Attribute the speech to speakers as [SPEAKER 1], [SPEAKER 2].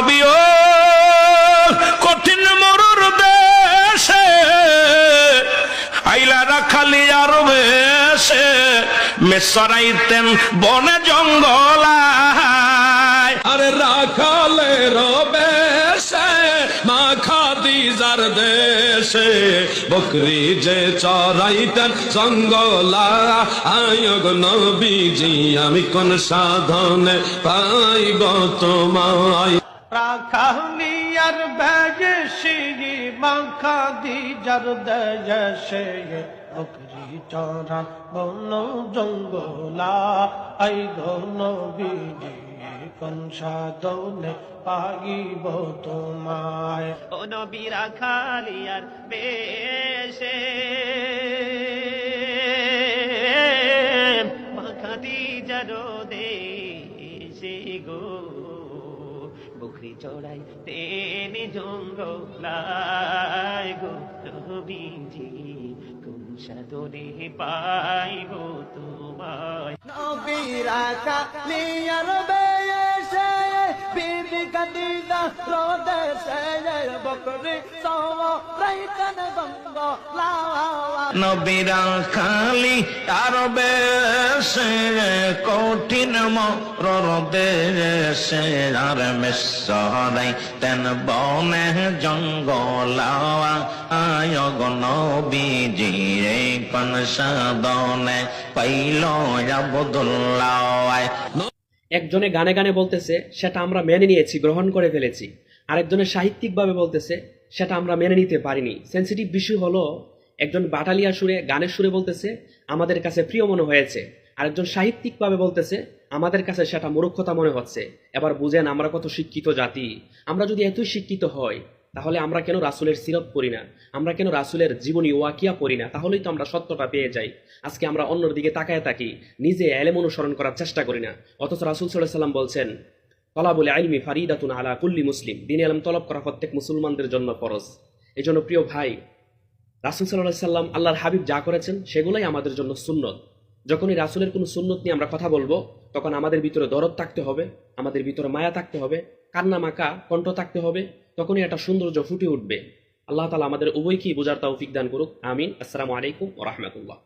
[SPEAKER 1] নবীও কঠিন মরুর দেশে আইলারা খালি আর বেশে মেসরাইতেন বনে জঙ্গলায়।
[SPEAKER 2] আরে রাখালে রবে সে মা খাদিজার দেশে বকরি যে চরাইতেন জঙ্গলা আয়গ নবীজি, আমি কোন সাধনে পাইব তোমায়।
[SPEAKER 3] রাখালিয়ার বেজে মাখা দি যার দেশে বকরি চরা বন জঙ্গলা আই ঘন বিজি কোন সাধনে পাগিব তোমায়
[SPEAKER 4] ও নবীরা খালিয়ার বেশে মাখাতি যারো দেশে গো বকরি চড়াই তেনে জঙ্গলায় গো নবীজি কোন সাদরে পাইব তোমায়?
[SPEAKER 3] নবীরা জঙ্গলা
[SPEAKER 1] নবীরা খালি আর বেশে, কঠিন মরর আর মেসরাই তেন বনে জঙ্গলাওয়া আয়গ নবীজি রে কোন সাধনে পাইল আবদুল্লাহ।
[SPEAKER 5] একজনে গানে গানে বলতেছে, সেটা আমরা মেনে নিয়েছি, গ্রহণ করে ফেলেছি। আরেকজনে সাহিত্যিকভাবে বলতেছে, সেটা আমরা মেনে নিতে পারিনি। সেন্সিটিভ বিষয় হলো, একজন বাটালিয়া সুরে, গানের সুরে বলতেছে, আমাদের কাছে প্রিয় মনে হয়েছে। আরেকজন সাহিত্যিকভাবে বলতেছে, আমাদের কাছে সেটা মূর্খতা মনে হচ্ছে। এবার বুঝেন, আমরা কত শিক্ষিত জাতি। আমরা যদি এতই শিক্ষিত হই তাহলে আমরা কেন রাসুলের সিরত পড়ি না? আমরা কেন রাসুলের জীবনী ওয়াকিয়া পড়ি না? তাহলেই তো আমরা সত্যটা পেয়ে যাই। আজকে আমরা অন্যর দিকে তাকায় থাকি, নিজে এলেম অনুসরণ করার চেষ্টা করি না। অথচ রাসুল সাল্লাহ সাল্লাম বলছেন, তলাবুল আইলমি ফারিদাতুন আলা কুল্লি মুসলিম। দিনে আলম তলব করা প্রত্যেক মুসলমানদের জন্য ফরজ। এই জন্য প্রিয় ভাই, রাসুল সাল্লাহ সাল্লাম আল্লাহর হাবিব যা করেছেন, সেগুলোই আমাদের জন্য সুন্নত। যখনই রাসুলের কোনো সুন্নত নিয়ে আমরা কথা বলব, তখন আমাদের ভিতরে দরদ থাকতে হবে, আমাদের ভিতরে মায়া থাকতে হবে কান্না মাকা কণ্ঠ থাকতে হবে তখনই এটা সৌন্দর্য ফুটে উঠবে। আল্লাহ তালা আমাদের উভয়কেই বোঝার তৌফিক দান করুক। আমিন। আসসালামু আলাইকুম ও রহমতুল্লাহ।